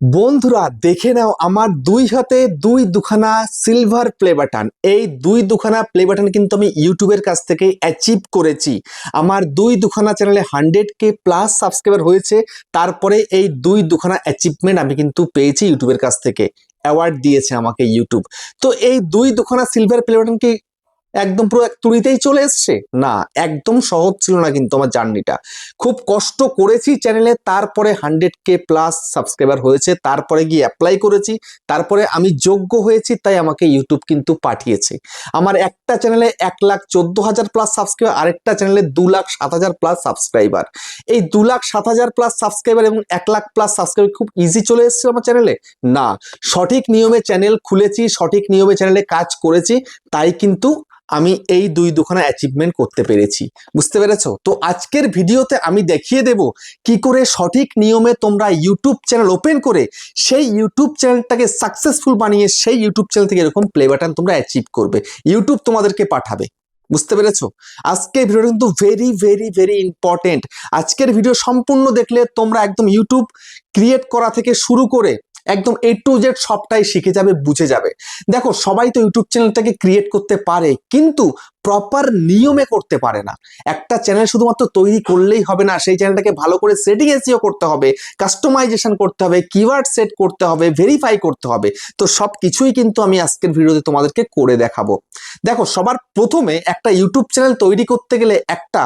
বন্ধুরা, দেখে নাও আমার দুই হাতে দুই দুখানা সিলভার প্লে বাটন এই দুই দুখানা প্লে বাটন কিন্তু আমি ইউটিউবের কাছ থেকে অ্যাচিভ করেছি। আমার দুই দুখানা চ্যানেলে হান্ড্রেড কে প্লাস সাবস্ক্রাইবার হয়েছে। তারপরে এই দুই দুখানা অ্যাচিভমেন্ট আমি কিন্তু পেয়েছি ইউটিউবের কাছ থেকে। অ্যাওয়ার্ড দিয়েছে আমাকে ইউটিউব। তো এই দুই দুখানা সিলভার প্লে বাটন কি একদম পুরো এক তুড়িতেই চলে এসছে? না, একদম সহজ ছিল না কিন্তু আমার জার্নিটা। খুব কষ্ট করেছি চ্যানেলে তারপরে হান্ড্রেড কে প্লাস সাবস্ক্রাইবার হয়েছে, তারপরে গিয়ে অ্যাপ্লাই করেছি, তারপরে আমি যোগ্য হয়েছি, তাই আমাকে ইউটিউব কিন্তু পাঠিয়েছে। আমার একটা চ্যানেলে এক লাখ চোদ্দ হাজার প্লাস সাবস্ক্রাইবার আরেকটা চ্যানেলে দু লাখ সাত হাজার প্লাস সাবস্ক্রাইবার এই দু লাখ সাত হাজার প্লাস সাবস্ক্রাইবার এবং এক লাখ প্লাস সাবস্ক্রাইবার খুব ইজি চলে এসেছে আমার চ্যানেলে না, সঠিক নিয়মে চ্যানেল খুলেছি, সঠিক নিয়মে চ্যানেলে কাজ করেছি, তাই কিন্তু আমি এই দুই দুখানা অ্যাচিভমেন্ট করতে পেরেছি। বুঝতে পেরেছ? তো আজকের ভিডিওতে আমি দেখিয়ে দেব কি করে সঠিক নিয়মে তোমরা ইউটিউব চ্যানেল ওপেন করে সেই ইউটিউব চ্যানেলটাকে সাকসেসফুল বানিয়ে সেই ইউটিউব চ্যানেল থেকে এরকম প্লে বাটন তোমরা অ্যাচিভ করবে। ইউটিউব তোমাদেরকে পাঠাবে। বুঝতে পেরেছ? আজকের ভিডিওটা কিন্তু ভেরি ভেরি ভেরি ইম্পর্টেন্ট আজকের ভিডিও সম্পূর্ণ দেখলে তোমরা একদম ইউটিউব ক্রিয়েট করা থেকে শুরু করে একদম এ টু জেড সবটাই শিখে যাবে, বুঝে যাবে। দেখো, সবাই তো ইউটিউব চ্যানেলটাকে ক্রিয়েট করতে পারে, কিন্তু প্রপার নিয়মে করতে পারে না। একটা চ্যানেল শুধুমাত্র তৈরি করলেই হবে না, সেই চ্যানেলটাকে ভালো করে সেটিং এসিও করতে হবে কাস্টমাইজেশন করতে হবে কিওয়ার্ড সেট করতে হবে ভেরিফাই করতে হবে। তো সব কিছুই কিন্তু আমি আজকের ভিডিওতে তোমাদেরকে করে দেখাবো। দেখো, সবার প্রথমে একটা ইউটিউব চ্যানেল তৈরি করতে গেলে একটা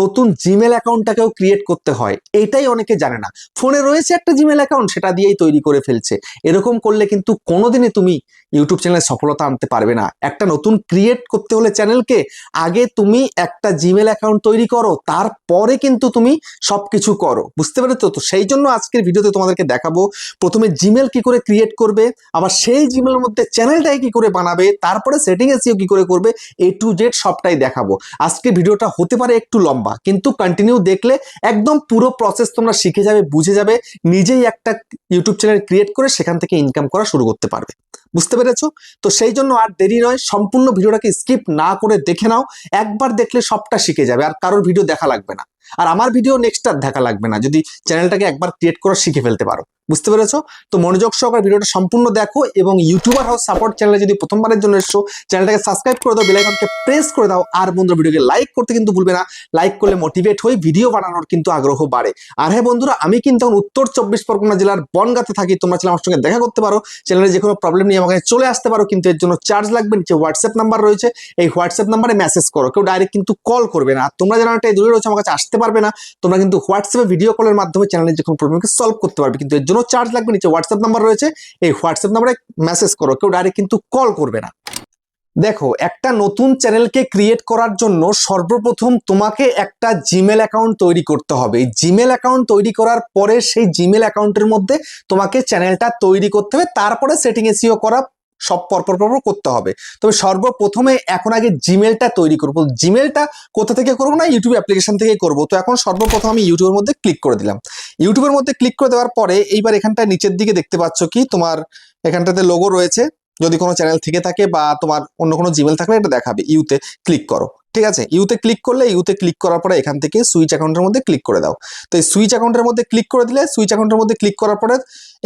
নতুন জিমেল অ্যাকাউন্টটাকেও ক্রিয়েট করতে হয়। এটাই অনেকে জানে না। ফোনে রয়েছে একটা জিমেল অ্যাকাউন্ট সেটা দিয়েই তৈরি করে ফেলছে। এরকম করলে কিন্তু কোনোদিনই তুমি ইউটিউব চ্যানেলে সফলতা আনতে পারবে না। একটা নতুন ক্রিয়েট করতে হলে চ্যানেলকে আগে তুমি একটা জিমেল অ্যাকাউন্ট তৈরি করো, তারপরে কিন্তু তুমি সবকিছু করো। বুঝতে পেরেছ তো? সেই জন্য আজকের ভিডিওতে তোমাদেরকে দেখাবো, প্রথমে জিমেল কি করে ক্রিয়েট করবে, আবার সেই জিমেলের মধ্যে চ্যানেলটাই কি করে বানাবে, তারপরে সেটিং এসিও কি করে করবে এ টু জেড সবটাই দেখাবো। আজকে ভিডিওটা হতে পারে একটু লম্বা, কিন্তু কন্টিনিউ দেখলে একদম পুরো প্রসেস তোমরা শিখে যাবে, বুঝে যাবে, নিজেই একটা ইউটিউব চ্যানেল ক্রিয়েট করে সেখান থেকে ইনকাম করা শুরু করতে পারবে। বুঝতে পেরেছ? তো সেই জন্য আর দেরি নয়, সম্পূর্ণ ভিডিওটাকে স্কিপ না করে দেখে নাও, একবার দেখলে সবটা শিখে যাবে, আর কারোর ভিডিও দেখা লাগবে না। আর আমার ভিডিও নেক্সট আর দেখা লাগবে না, যদি চ্যানেলটাকে একবার ক্রিয়েট করে শিখে ফেলতে পারো। বুঝতে পেরেছ? তো মনোযোগ সহকারে ভিডিওটা সম্পূর্ণ দেখো এবং ইউটিউবার হাউস সাপোর্ট চ্যানেলে যদি প্রথমবারের জন্য এসছো চ্যানেলটাকে সাবস্ক্রাইব করে দাও বেলাইকনকে প্রেস করে দাও, আর বন্ধুরা ভিডিওকে লাইক করতে কিন্তু ভুলবে না। লাইক করলে মোটিভেট হই ভিডিও বানানোর কিন্তু আগ্রহ বাড়ে। আর হ্যাঁ বন্ধুরা, আমি কিন্তু এখন উত্তর চব্বিশ পরগনা জেলার বনগাতে থাকি, তোমরা চ্যানেল আমার সঙ্গে দেখা করতে পারো। চ্যানেলে যে কোনো প্রবলেম নিয়ে আমাকে চলে আসতে পারো, কিন্তু এর জন্য চার্জ লাগবে, নিচে হোয়াটসঅ্যাপ নাম্বার রয়েছে। এই হোয়াটসঅ্যাপ নাম্বারে মেসেজ করো, কেউ ডাইরেক্ট কিন্তু কল করবে না। তোমরা যারা একটা দূরে রয়েছে, আমার কাছে আসতে পারবে না, তোমরা কিন্তু হোয়াটসঅ্যাপে ভিডিও কলের মাধ্যমে চ্যানেলের যে কোনো প্রবলেমকে সলভ করতে পারবে। কিন্তু এর জন্য চার্জ লাগবে নিচে হোয়াটসঅ্যাপ নাম্বার রয়েছে, এই হোয়াটসঅ্যাপ নাম্বারে মেসেজ করো, কেউ ডাইরেক্ট কিন্তু কল করবে না। দেখো, একটা নতুন চ্যানেলকে ক্রিয়েট করার জন্য সর্বপ্রথম তোমাকে একটা জিমেল অ্যাকাউন্ট তৈরি করতে হবে। জিমেল অ্যাকাউন্ট তৈরি করার পরে সেই জিমেল অ্যাকাউন্টের মধ্যে তোমাকে চ্যানেলটা তৈরি করতে হবে, তারপরে সেটিং এসিও করা সব পরপর পরপর করতে হবে। তবে সর্বপ্রথমে এখন আগে জিমেলটা তৈরি করব। জিমেলটা কোথা থেকে করব না ইউটিউব অ্যাপ্লিকেশন থেকে করব। তো এখন সর্বপ্রথম আমি ইউটিউবের মধ্যে ক্লিক করে দিলাম। ইউটিউবের মধ্যে ক্লিক করে দেওয়ার পরে এইবার এখানটা নিচের দিকে দেখতে পাচ্ছ কি? তোমার এখানটাতে লোগো রয়েছে। যদি কোনো চ্যানেল থেকে থাকে বা তোমার অন্য কোনো জিমেল থাকলে এটা দেখাবে। ইউতে ক্লিক করো। ঠিক আছে? ইউতে ক্লিক করলে ইউতে ক্লিক করার পরে এখান থেকে সুইচ অ্যাকাউন্টের মধ্যে ক্লিক করে দাও। তো এই সুইচ অ্যাকাউন্টের মধ্যে ক্লিক করে দিলে সুইচ অ্যাকাউন্টের মধ্যে ক্লিক করার পরে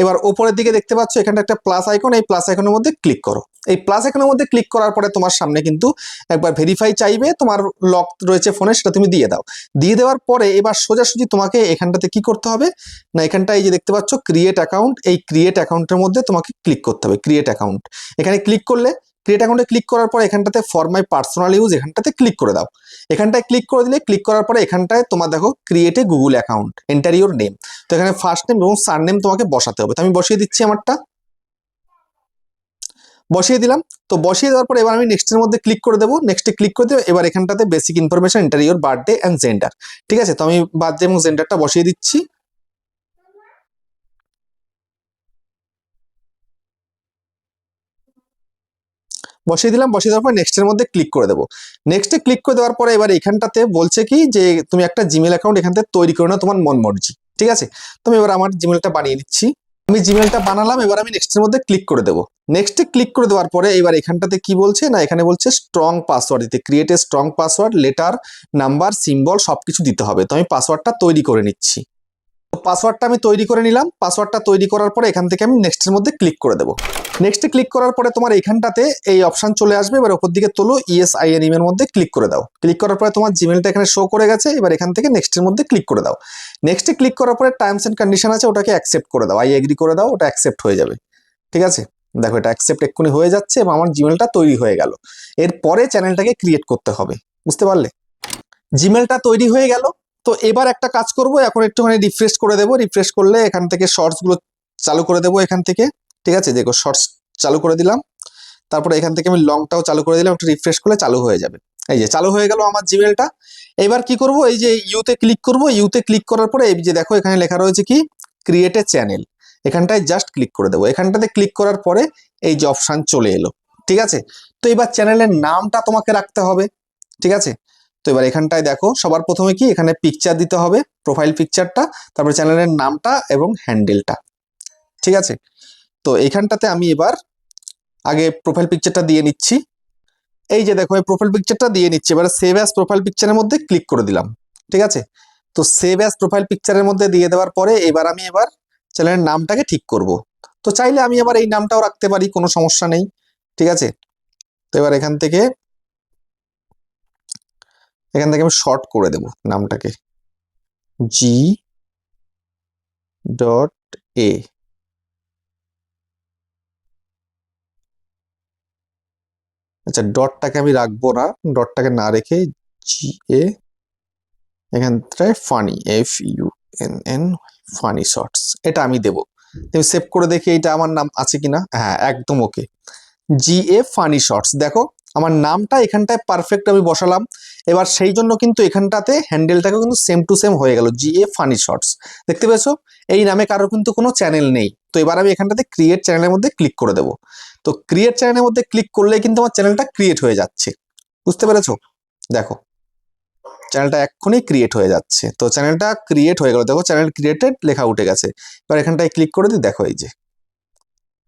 এবার ওপরের দিকে দেখতে পাচ্ছ এখানটা একটা প্লাস আইকন এই প্লাস আইকনের মধ্যে ক্লিক করো। এই প্লাস আইকনের মধ্যে ক্লিক করার পরে তোমার সামনে কিন্তু একবার ভেরিফাই চাইবে, তোমার লক রয়েছে ফোনে সেটা তুমি দিয়ে দাও। দিয়ে দেওয়ার পরে এবার সোজাসুজি তোমাকে এখানটাতে কি করতে হবে? না এখানটা এই যে দেখতে পাচ্ছ ক্রিয়েট অ্যাকাউন্ট এই ক্রিয়েট অ্যাকাউন্টের মধ্যে তোমাকে ক্লিক করতে হবে ক্রিয়েট অ্যাকাউন্ট এখানে ক্লিক করলে ক্রিয়েট অ্যাকাউন্টে ক্লিক করার পর এখানটাতে ফর মাই পার্সোনাল ইউজ এখানটাতে ক্লিক করে দাও। এখানটায় ক্লিক করে দিলে ক্লিক করার পরে এখানটায় তোমার দেখো create a Google account enter your name তো এখানে ফার্স্ট নেম এবং সার নেম তোমাকে বসাতে হবে। তো আমি বসিয়ে দিচ্ছি আমারটা। বসিয়ে দিলাম। তো বসিয়ে দেওয়ার পর এবার আমি নেক্সটের মধ্যে ক্লিক করে দেবো। নেক্সটে ক্লিক করে দেবো এবার এখানটাতে basic information enter your birthday and gender ঠিক আছে? তো আমি বার্থডে এবং জেন্ডারটা বসিয়ে দিচ্ছি। বসিয়ে দিলাম, বসিয়ে দেওয়ার পর নেক্সটের মধ্যে ক্লিক করে দেবো। নেক্সটে ক্লিক করে দেওয়ার পরে এবার এখানটাতে বলছে কি যে, তুমি একটা জিমেল অ্যাকাউন্ট এখান থেকে তৈরি করে নাও তোমার মন মর্জি। ঠিক আছে? তো আমি এবার আমার জিমেলটা বানিয়ে নিচ্ছি। আমি জিমেলটা বানালাম, এবার আমি নেক্সটের মধ্যে ক্লিক করে দেবো। নেক্সটে ক্লিক করে দেওয়ার পরে এবার এখানটাতে কি বলছে? না, এখানে বলছে স্ট্রং পাসওয়ার্ড দিতে create strong password letter number symbol সব কিছু দিতে হবে। তো আমি পাসওয়ার্ডটা তৈরি করে নিচ্ছি। পাসওয়ার্ডটা আমি তৈরি করে নিলাম। পাসওয়ার্ডটা তৈরি করার পরে এখান থেকে আমি নেক্সটের মধ্যে ক্লিক করে দেবো। নেক্সটে ক্লিক করার পরে তোমার এখানটাতে এই অপশান চলে আসবে। এবার ওপর দিকে তোলো ইএস আইএন ইমের মধ্যে ক্লিক করে দাও। ক্লিক করার পরে তোমার জিমেলটা এখানে শো করে গেছে। এবার এখান থেকে নেক্সটের মধ্যে ক্লিক করে দাও। নেক্সটে ক্লিক করার পরে টার্মস এন্ড কন্ডিশন আছে, ওটাকে অ্যাকসেপ্ট করে দাও। আই এগ্রি করে দাও, ওটা অ্যাকসেপ্ট হয়ে যাবে। ঠিক আছে? দেখো এটা অ্যাকসেপ্ট এক্ষুনি হয়ে যাচ্ছে এবং আমার জিমেলটা তৈরি হয়ে গেল। এরপরে চ্যানেলটাকে ক্রিয়েট করতে হবে। বুঝতে পারলে? জিমেলটা তৈরি হয়ে গেল। তো এবার একটা কাজ করব, এখন একটুখানি রিফ্রেশ করে দেবো রিফ্রেশ করলে এখান থেকে শর্টসগুলো চালু করে দেবো এখান থেকে, ঠিক আছে? দেখো শর্টস চালু করে দিলাম, তারপরে এখান থেকে আমি লংটাও চালু করে দিলাম, একটু রিফ্রেশ করলে চালু হয়ে যাবে। এই যে চালু হয়ে গেল আমার জিমেলটা এবার কি করব? এই যে ইউতে ক্লিক করব ইউতে ক্লিক করার পরে এই যে দেখো এখানে লেখা রয়েছে কি? ক্রিয়েট এ চ্যানেল এখানটায় জাস্ট ক্লিক করে দেবো। এখানটাতে ক্লিক করার পরে এই যে অপশান চলে এলো, ঠিক আছে? তো এবার চ্যানেলের নামটা তোমাকে রাখতে হবে, ঠিক আছে? তো এবার এখানটায় দেখো, সবার প্রথমে কি এখানে পিকচার দিতে হবে প্রোফাইল পিকচারটা তারপর চ্যানেলের নামটা এবং হ্যান্ডেলটা ঠিক আছে? তো এইখানটাতে আমি এবার আগে প্রোফাইল পিকচারটা দিয়ে নিচ্ছি। এই যে দেখো, এই প্রোফাইল পিকচারটা দিয়ে নিচ্ছি। এবার সেভ অ্যাজ প্রোফাইল পিকচারের মধ্যে ক্লিক করে দিলাম। ঠিক আছে? তো সেভ অ্যাজ প্রোফাইল পিকচারের মধ্যে দিয়ে দেওয়ার পরে এবার আমি এবার চ্যানেলের নামটাকে ঠিক করব। তো চাইলে আমি আবার এই নামটাও রাখতে পারি, কোনো সমস্যা নেই। ঠিক আছে? তো এবার এখান থেকে এখান থেকে আমি শর্ট করে দেব নামটাকে। জি ডট এ আচ্ছা ডটটাকে আমি রাখব না। ডটটাকে না রেখে জি এ এখানটায় funny F U N N funny shorts এটা আমি দেবো। তুমি সেভ করে দেখি এটা আমার নাম আছে কিনা। হ্যাঁ একদম ওকে জি এ ফানি শর্টস দেখো, আমার নামটা এখানটায় পারফেক্ট আমি বসালাম। এবার সেই জন্য কিন্তু এখানটাতে হ্যান্ডেলটাকে কিন্তু সেম টু সেম হয়ে গেল জি এ ফানি শর্টস দেখতে পেয়েছ? এই নামে কারোর কিন্তু কোনো চ্যানেল নেই। তো এবার আমি এখানটাতে ক্রিয়েট চ্যানেলের মধ্যে ক্লিক করে দেবো। তো ক্রিয়েট চ্যানেলের মধ্যে ক্লিক করলে কিন্তু আমার চ্যানেলটা ক্রিয়েট হয়ে যাচ্ছে। বুঝতে পেরেছ? দেখো চ্যানেলটা এক্ষুনি ক্রিয়েট হয়ে যাচ্ছে। তো চ্যানেলটা ক্রিয়েট হয়ে গেল। দেখো চ্যানেল ক্রিয়েটেড লেখা উঠে গেছে। এবার এখানটায় ক্লিক করে দিই। দেখো এই যে,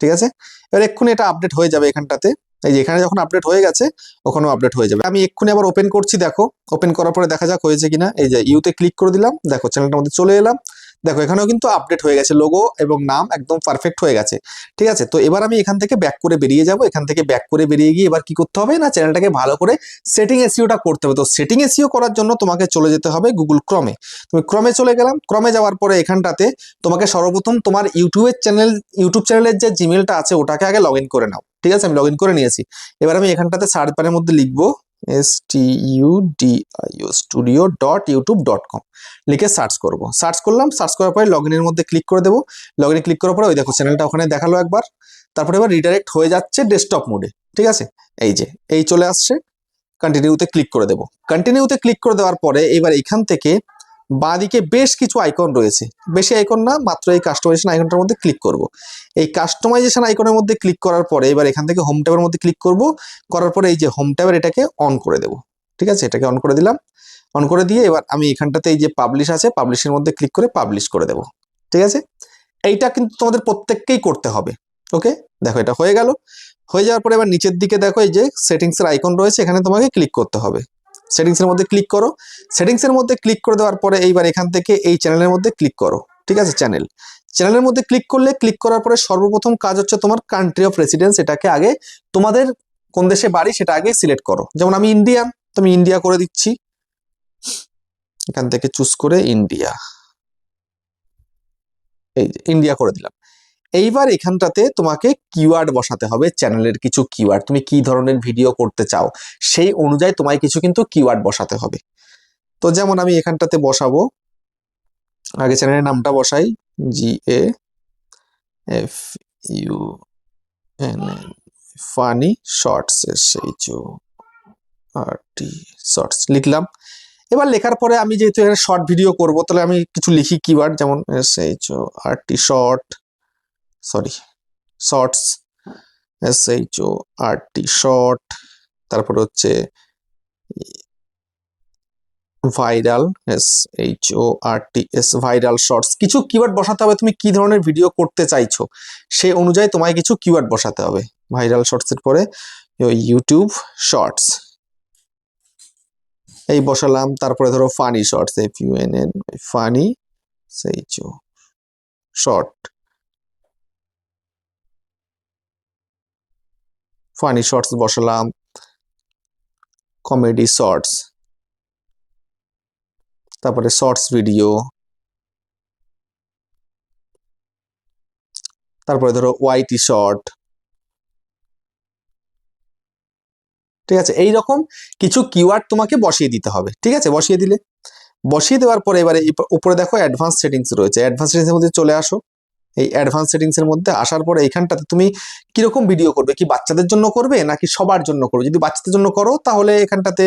ঠিক আছে? এবার এক্ষুনি এটা আপডেট হয়ে যাবে এখানটাতে। এই যে এখানে যখন আপডেট হয়ে গেছে, ওখানেও আপডেট হয়ে যাবে। আমি এক্ষুনি আবার ওপেন করছি, দেখো। ওপেন করার পরে দেখা যাক হয়েছে কিনা। এই যে ইউতে ক্লিক করে দিলাম। দেখো চ্যানেলটা আমাদের চলে এলাম। দেখো, এখানেও কিন্তু আপডেট হয়ে গেছে লোগো এবং নাম একদম পারফেক্ট হয়ে গেছে। ঠিক আছে? তো এবার আমি এখান থেকে ব্যাক করে বেরিয়ে যাব। এখান থেকে ব্যাক করে বেরিয়ে গিয়ে এবার কি করতে হবে না? চ্যানেলটাকে ভালো করে সেটিং এসিওটা করতে হবে। তো সেটিং এসিও করার জন্য তোমাকে চলে যেতে হবে গুগল ক্রমে তুমি ক্রমে চলে গেলাম। ক্রমে যাওয়ার পরে এখানটাতে তোমাকে সর্বপ্রথম তোমার ইউটিউবের চ্যানেল ইউটিউব চ্যানেলের যে জিমেলটা আছে, ওটাকে আগে লগ করে নাও। ঠিক আছে? আমি লগ করে নিয়েছি। এবার আমি এখানটাতে সার্চ বারের মধ্যে লিখব। S T U D I O studio dot YouTube dot com লিখে সার্চ করব। সার্চ করলাম সার্চ করার পরে লগ ইনের মধ্যে ক্লিক করে দেবো। লগ ইনে ক্লিক করার পরে ওই দেখো চ্যানেলটা ওখানে দেখাল একবার। তারপরে এবার রিডাইরেক্ট হয়ে যাচ্ছে ডেস্কটপ মোডে ঠিক আছে? এই যে, এই চলে আসছে। কন্টিনিউতে ক্লিক করে দেবো। কন্টিনিউতে ক্লিক করে দেওয়ার পরে এবার এখান থেকে বাঁদিকে বেশ কিছু আইকন রয়েছে। বেশি আইকন না, মাত্র এই কাস্টমাইজেশন আইকনটার মধ্যে ক্লিক করব। এই কাস্টমাইজেশন আইকনের মধ্যে ক্লিক করার পরে এবার এখান থেকে হোম ট্যাবের মধ্যে ক্লিক করব। করার পরে এই যে হোম ট্যাবের এটাকে অন করে দেব। ঠিক আছে? এটাকে অন করে দিলাম। অন করে দিয়ে এবার আমি এখানটাতে এই যে পাবলিশ আছে পাবলিশের মধ্যে ক্লিক করে পাবলিশ করে দেব। ঠিক আছে? এইটা কিন্তু তোমাদের প্রত্যেককেই করতে হবে। ওকে দেখো, এটা হয়ে গেল। হয়ে যাওয়ার পরে এবার নিচের দিকে দেখো, এই যে সেটিংসের আইকন রয়েছে, এখানে তোমাকে ক্লিক করতে হবে। সেটিংসের মধ্যে ক্লিক করো। সেটিংসের মধ্যে ক্লিক করে দেওয়ার পরে এইবার এখান থেকে এই চ্যানেলের মধ্যে ক্লিক করো, ঠিক আছে চ্যানেল চ্যানেলের মধ্যে ক্লিক করলে ক্লিক করার পরে সর্বপ্রথম কাজ হচ্ছে তোমার কান্ট্রি অফ রেসিডেন্স এটাকে আগে তোমাদের কোন দেশে বাড়ি সেটা আগে সিলেক্ট করো। যেমন আমি ইন্ডিয়ান তো আমি ইন্ডিয়া করে দিচ্ছি। এখান থেকে চুজ করে ইন্ডিয়া এই ইন্ডিয়া করে দিলাম। এইবার এখানটাতে তোমাকে কিওয়ার্ড বসাতে হবে চ্যানেলের কিছু কিওয়ার্ড তুমি কি ধরনের ভিডিও করতে চাও, সেই অনুযায়ী তোমায় কিছু কিন্তু কিওয়ার্ড বসাতে হবে। তো যেমন আমি এখানটাতে বসাবো, আগে চ্যানেলের নামটা বসাই G A F U N funny shorts H O R T shorts লিখলাম। এবার লেখার পরে আমি যেহেতু এখানে শর্ট ভিডিও করব, তাহলে আমি কিছু লিখি কিওয়ার্ড যেমন S H O R T short sorry shorts S H O R T short তারপরে হচ্ছে viral S H O R T S viral shorts কিছু কিওয়ার্ড বসাতে হবে, তুমি কি ধরনের ভিডিও করতে চাইছো? সেই অনুযায়ী তোমায় কিছু কিওয়ার্ড বসাতে হবে। ভাইরাল শর্টসের পরে ইউটিউব শর্টস এই বসালাম, তারপরে ধরো funny shorts F U N N funny সেই চো শর্ট ফানি শর্টস বসালাম কমেডি শর্টস তারপরে শর্টস ভিডিও তারপরে ধরো ওয়াইটি শর্ট ঠিক আছে? এই রকম কিছু কিওয়ার্ড তোমাকে বসিয়ে দিতে হবে, ঠিক আছে? বসিয়ে দিলে, বসিয়ে দেওয়ার পরে এবারে উপরে দেখো অ্যাডভান্স সেটিংস রয়েছে অ্যাডভান্স সেটিংসের মধ্যে চলে আসো। এই অ্যাডভান্স সেটিংসের মধ্যে আসার পরে এইখানটাতে তুমি কীরকম ভিডিও করবে? কি বাচ্চাদের জন্য করবে নাকি সবার জন্য করবে? যদি বাচ্চাদের জন্য করো, তাহলে এখানটাতে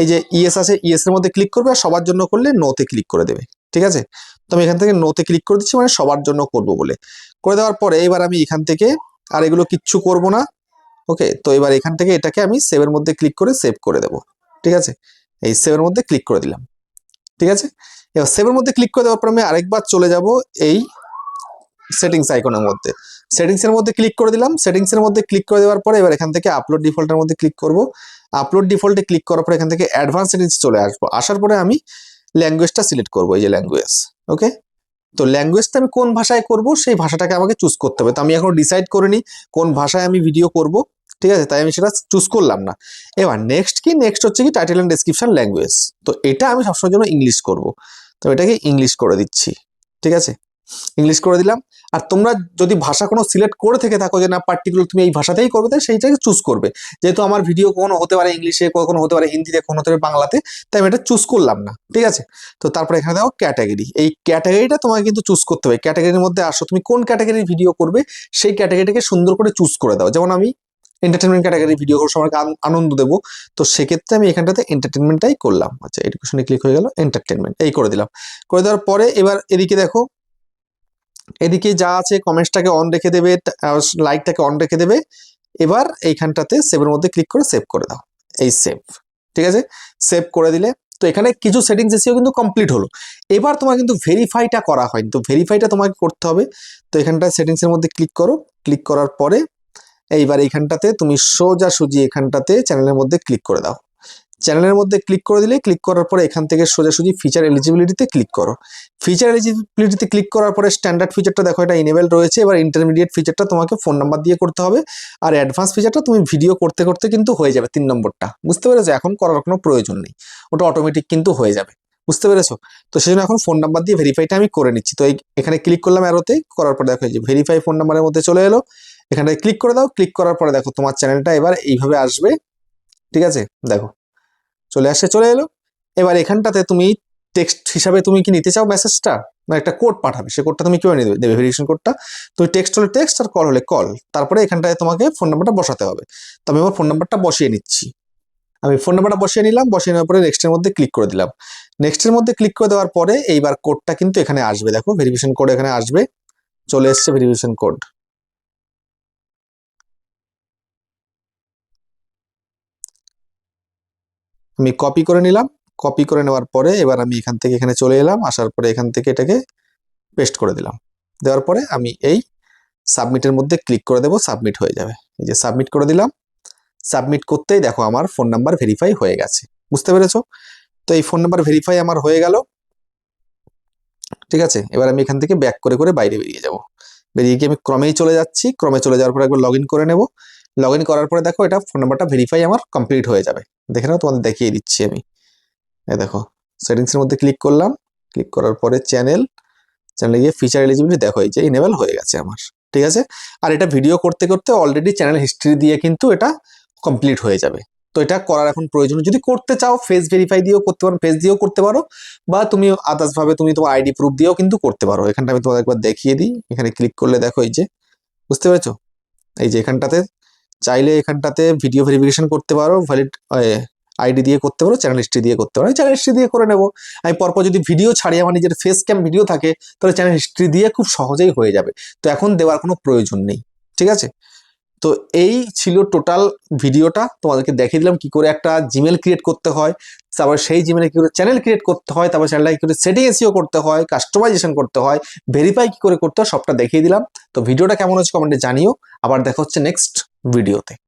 এই যে ইএস আছে ইএস এর মধ্যে ক্লিক করবে আর সবার জন্য করলে নোতে ক্লিক করে দেবে। ঠিক আছে? তো আমি এখান থেকে নোতে ক্লিক করে দিচ্ছি মানে সবার জন্য করব বলে। করে দেওয়ার পরে এবার আমি এখান থেকে আর এগুলো কিচ্ছু করব না। ওকে তো এবার এখান থেকে এটাকে আমি সেভের মধ্যে ক্লিক করে সেভ করে দেব। ঠিক আছে? এই সেভের মধ্যে ক্লিক করে দিলাম। ঠিক আছে? এবার সেভের মধ্যে ক্লিক করে দেওয়ার পর আমি আরেকবার চলে যাব এই সেটিংস আইকনের মধ্যে। সেটিংসের মধ্যে ক্লিক করে দিলাম। সেটিংসের মধ্যে ক্লিক করে দেওয়ার পরে এবার এখান থেকে আপলোড ডিফল্টের মধ্যে ক্লিক করব। আপলোড ডিফল্টে ক্লিক করার পরে এখান থেকে অ্যাডভান্স সেটিংস চলে আসব। আসার পরে আমি ল্যাঙ্গুয়েজটা সিলেক্ট করব, এই যে ল্যাঙ্গুয়েজ ওকে তো ল্যাঙ্গুয়েজটা আমি কোন ভাষায় করব, সেই ভাষাটাকে আমাকে চুজ করতে হবে। তো আমি এখন ডিসাইড করিনি কোন ভাষায় আমি ভিডিও করব, ঠিক আছে? তাই আমি সেটা চুজ করলাম না। এবার নেক্সট কি? নেক্সট হচ্ছে কি? টাইটেল অ্যান্ড ডেসক্রিপশন ল্যাঙ্গুয়েজ তো এটা আমি সবসময় জন্য ইংলিশ করব। তো এটাকে ইংলিশ করে দিচ্ছি, ঠিক আছে? ইংলিশ করে দিলাম। আর তোমরা যদি ভাষা কোনো সিলেক্ট করে থেকে থাকো যে না পার্টিকুলার তুমি এই ভাষাতেই করবে তাই সেইটাকে চুজ করবে। যেহেতু আমার ভিডিও কখনো হতে পারে ইংলিশে কখনো হতে পারে হিন্দিতে কখনো হতে পারে বাংলাতে, তাই আমি এটা চুজ করলাম না। ঠিক আছে? তো তারপরে এখানে দেখো ক্যাটাগরি এই ক্যাটাগরিটা তোমাকে কিন্তু চুজ করতে হবে। ক্যাটাগরির মধ্যে আসো, তুমি কোন ক্যাটাগরির ভিডিও করবে, সেই ক্যাটাগরিটাকে সুন্দর করে চুজ করে দাও। যেমন আমি এন্টারটেনমেন্ট ক্যাটাগরি ভিডিও করে সবাইকে আনন্দ দেবো। তো সেক্ষেত্রে আমি এখানটাতে এন্টারটেনমেন্টটাই করলাম। আচ্ছা এডুকেশনে ক্লিক হয়ে গেল এন্টারটেনমেন্ট এই করে দিলাম। করে দেওয়ার পরে এবার এদিকে দেখো এদিকে যা আছে কমেন্টসটাকে অন রেখে দেবে লাইকটাকে অন রেখে দেবে। এবার এইখানটাতে সেভের মধ্যে ক্লিক করে সেভ করে দাও। এই সেভ ঠিক আছে? সেভ করে দিলে, তো এখানে কিছু সেটিংস এসেও কিন্তু কমপ্লিট হলো। এবার তোমার কিন্তু ভেরিফাইটা করা হয়। তো ভেরিফাইটা তোমাকে করতে হবে। তো এখানটায় সেটিংসের মধ্যে ক্লিক করো। ক্লিক করার পরে, এইবার এইখানটাতে তুমি সোজাসুজি এখানটাতে চ্যানেলের মধ্যে ক্লিক করে দাও। চ্যানেলের মধ্যে ক্লিক করে দিলে ক্লিক করার পরে এখান থেকে সোজাসুজি ফিচার এলিজিবিলিটিতে ক্লিক করো। ফিচার এলিজিবিলিটিতে ক্লিক করার পরে স্ট্যান্ডার্ড ফিচারটা দেখো, এটা ইনেবেল রয়েছে। এবার ইন্টারমিডিয়েট ফিচারটা তোমাকে ফোন নাম্বার দিয়ে করতে হবে। আর অ্যাডভান্স ফিচারটা তুমি ভিডিও করতে করতে কিন্তু হয়ে যাবে তিন নম্বরটা। বুঝতে পেরেছ? এখন করার কোনো প্রয়োজন নেই। ওটা অটোমেটিক কিন্তু হয়ে যাবে। বুঝতে পেরেছ? তো সেই জন্য এখন ফোন নাম্বার দিয়ে ভেরিফাইটা আমি করে নিচ্ছি। তো এই এখানে ক্লিক করলাম অ্যারোতে করার পর দেখো যে ভেরিফাই ফোন নাম্বারের মধ্যে চলে এলো। এখানে ক্লিক করে দাও। ক্লিক করার পরে দেখো তোমার চ্যানেলটা এবার এইভাবে আসবে। ঠিক আছে? দেখো। চলে আসছে চলে এলো। এবার এখানটাতে তুমি টেক্সট হিসাবে তুমি কি নিতে চাও মেসেজটা না, একটা কোড পাঠাবে। সে কোডটা তুমি কীভাবে নেবে? দেবে ভেরিফিকেশন কোডটা তুমি টেক্সট হলে টেক্সট আর কল হলে কল তারপরে এখানটায় তোমাকে ফোন নাম্বারটা বসাতে হবে। তো আমি আমার ফোন নাম্বারটা বসিয়ে নিচ্ছি। আমি ফোন নাম্বারটা বসিয়ে নিলাম। বসিয়ে নেওয়ার পরে নেক্সটের মধ্যে ক্লিক করে দিলাম। নেক্সটের মধ্যে ক্লিক করে দেওয়ার পরে এইবার কোডটা কিন্তু এখানে আসবে। দেখো ভেরিফিকেশন কোড এখানে আসবে। চলে এসছে ভেরিফিকেশন কোড আমি কপি করে নিলাম। কপি করে নেওয়ার পরে এবার আমি এখান থেকে এখানে চলে এলাম। আসার পরে এখান থেকে এটাকে পেস্ট করে দিলাম। দেওয়ার পরে আমি এই সাবমিটের মধ্যে ক্লিক করে দেবো সাবমিট হয়ে যাবে। এই যে সাবমিট করে দিলাম। সাবমিট করতেই দেখো আমার ফোন নাম্বার ভেরিফাই হয়ে গেছে। বুঝতে পেরেছ? তো এই ফোন নাম্বার ভেরিফাই আমার হয়ে গেল। ঠিক আছে? এবার আমি এখান থেকে ব্যাক করে করে বাইরে বেরিয়ে যাব। বেরিয়ে গিয়ে আমি ক্রমেই চলে যাচ্ছি। ক্রমে চলে যাওয়ার পরে একবার লগ করে নেব। লগ ইন করার পরে দেখো এটা ফোন নাম্বারটা ভেরিফাই আমার কমপ্লিট হয়ে যাবে। দেখে নাও, তোমাদের দেখিয়ে দিচ্ছি আমি। এই দেখো সেটিংসের মধ্যে ক্লিক করলাম। ক্লিক করার পরে চ্যানেল চ্যানেলে গিয়ে ফিচার এলিজিবিলিটি দেখো, এই যে ইনেবল হয়ে গেছে আমার। ঠিক আছে? আর এটা ভিডিও করতে করতে অলরেডি চ্যানেল হিস্ট্রি দিয়ে কিন্তু এটা কমপ্লিট হয়ে যাবে। তো এটা করার এখন প্রয়োজন। যদি করতে চাও ফেস ভেরিফাই দিয়েও করতে পারো ফেস দিয়েও করতে পারো, বা তুমি আদার্স ভাবে তুমি তোমার আইডি প্রুফ দিয়েও কিন্তু করতে পারো। এখানটা আমি তোমাদের একবার দেখিয়ে দিই। এখানে ক্লিক করলে দেখো এই যে, বুঝতে পেরেছ? এই যে এখানটাতে চাইলে এখানটাতে ভিডিও ভেরিফিকেশন করতে পারো ভ্যালিড আইডি দিয়ে করতে পারো চ্যানেল হিস্ট্রি দিয়ে করতে পারো। চ্যানেল হিস্ট্রি দিয়ে করে নেব। আমি পরপর যদি ভিডিও ছাড়ি, আমার নিজের ফেস ক্যাম ভিডিও থাকে, তাহলে চ্যানেল হিস্ট্রি দিয়ে খুব সহজেই হয়ে যাবে। তো এখন দেওয়ার কোনো প্রয়োজন নেই। ঠিক আছে? তো এই ছিল টোটাল ভিডিওটা। তোমাদেরকে দেখিয়ে দিলাম কি করে একটা জিমেল ক্রিয়েট করতে হয়, তারপর সেই জিমেলে কী করে চ্যানেল ক্রিয়েট করতে হয়, তারপর চ্যানেলটা কী করে সেটিং এসিও করতে হয় কাস্টমাইজেশন করতে হয় ভেরিফাই কী করে করতে হয় সবটা দেখিয়ে দিলাম। তো ভিডিওটা কেমন হচ্ছে কমেন্টে জানিও। আবার দেখা হচ্ছে নেক্সট ভিডিওতে